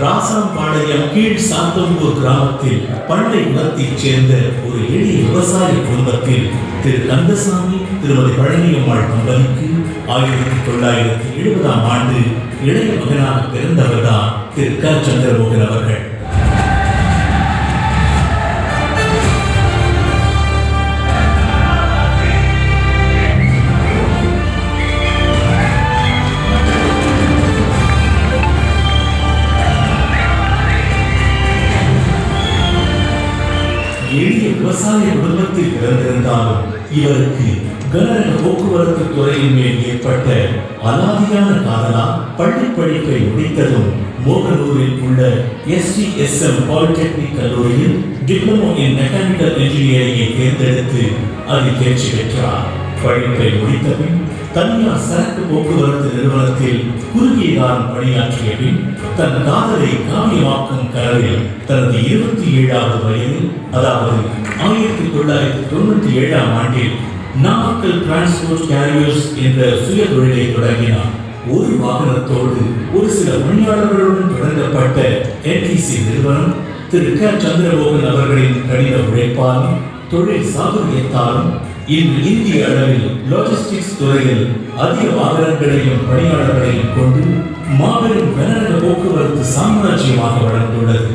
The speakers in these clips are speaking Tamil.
ராசாம்பாளையம் கீழ் சாத்தம்பூர் கிராமத்தில் பண்ணை குலத்தைச் சேர்ந்த ஒரு எளிய விவசாய குடும்பத்தில் திரு கந்தசாமி திருமதி பழனியம்மாள் தம்பதிக்கு ஆயிரத்தி தொள்ளாயிரத்தி எழுபதாம் ஆண்டு இளைய மகனாக பிறந்தவர்தான் திரு க. சந்திரமோகன் அவர்கள். எளிய விவசாய குடும்பத்தில் பிறந்திருந்தாலும் இவருக்கு கனரக போக்குவரத்து துறையின் மேல் ஏற்பட்ட அலாதியான காதலால் பள்ளி படிப்பை முடித்ததும் மோகனூரில் உள்ள எஸ்டிஎஸ்எம் பாலிடெக்னிக் கல்லூரியில் டிப்ளமோ இன் மெக்கானிக்கல் இன்ஜினியரிங்கை தேர்ந்தெடுத்து அதில் தேர்ச்சி பெற்றார். படிப்பை முடித்தபின் தனியார் சரக்கு போக்குவரத்து நிறுவனத்தில் குறுகிய காலம் பணியாற்றிய பின் தன் காதலை காவியமாக்கும் கனவில் தனது இருபத்தி ஏழாவது வயதில் அதாவது ஆயிரத்தி தொள்ளாயிரத்தி தொண்ணூத்தி ஏழாம் ஆண்டில் நாமக்கல் டிரான்ஸ்போர்ட் கேரியர்ஸ் என்ற சுய தொழிலை தொடங்கினார். ஒரு வாகனத்தோடு ஒரு சில பணியாளர்களுடன் தொடங்கப்பட்ட என்டிசி நிறுவனம் திரு க சந்திரபோகன் அவர்களின் கடின உழைப்பாலும் தொழில் சாதுரியத்தாலும் இன்று இந்திய அளவில் லாஜிஸ்டிக்ஸ் துறையில் அதிக வாகனங்களையும் பணியாளர்களையும் கொண்டு மாபெரும் கனரக போக்குவரத்து சாம்ராஜ்யமாக வளர்ந்துள்ளது.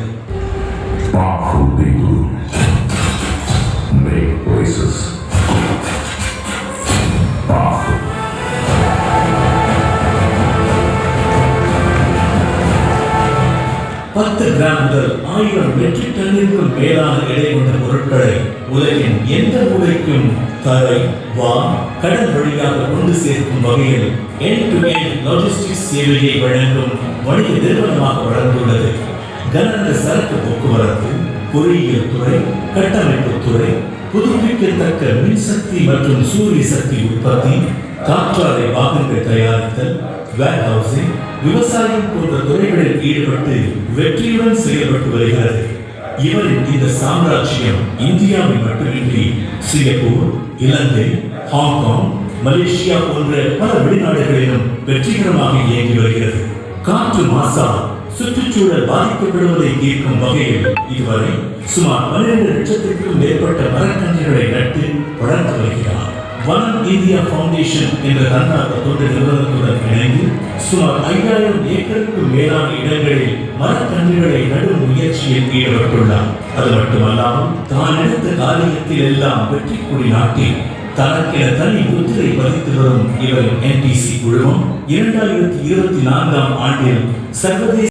பத்து கிராம் முதல் ஆயிரம் மெட்ரிக் டன்னிற்கும் மேலான எடை கொண்ட பொருட்களை உலகின் எந்த மூலைக்கும் தரை வான் கடல் வழியாக கொண்டு சேர்க்கும் வகையில் என் டு என் லாஜிஸ்டிக்ஸ் சேவையை வழங்கும் வணிக நிறுவனமாக வளர்ந்துள்ளது. கனரக சரக்கு போக்குவரத்து பொறியியல் துறை கட்டமைப்பு துறை புதுப்பிக்கத்தக்க மின்சக்தி மற்றும் சூரிய சக்தி உற்பத்தி காற்றாலை வாகனங்கள் தயாரித்தல் வேர்ஹவுசிங் விவசாயம் போன்ற துறைகளில் ஈடுபட்டு வெற்றியுடன் செயல்பட்டு வருகிறது. இவரின் இந்த சாம்ராஜ்யம் இந்தியாவில் மட்டுமின்றி சிங்கப்பூர் இலங்கை ஹாங்காங் மலேசியா போன்ற பல வெளிநாடுகளிலும் வெற்றிகரமாக இயங்கி வருகிறது. காற்று மாசா சுற்றுச்சூழல் பாதிக்கப்படுவதை தீர்க்கும் வகையில் இதுவரை சுமார் பன்னிரண்டு லட்சத்திற்கும் மேற்பட்ட மரக்கன்றுகளை நட்டு வளர்த்து வருகிறது. வனம் இந்தியா ஃபவுண்டேஷன் என்ற தன்னார்வ தொண்டு நிறுவனத்துடன் இணைந்து சுமார் ஐயாயிரம் ஏக்கருக்கு மேலான இடங்களில் மரக்கன்றுகளை நடும் முயற்சியில் ஈடுபட்டுள்ளார். அது மட்டுமல்லாமல் தான் எடுத்த காரியத்தில் எல்லாம் வெற்றி கொடி நாட்டி தனக்கென தனி முத்திரை பதித்து வரும் இவரின் என்டிசி குழுமம் இரண்டாயிரத்தி இருபத்தி நான்காம் ஆண்டில் சர்வதேச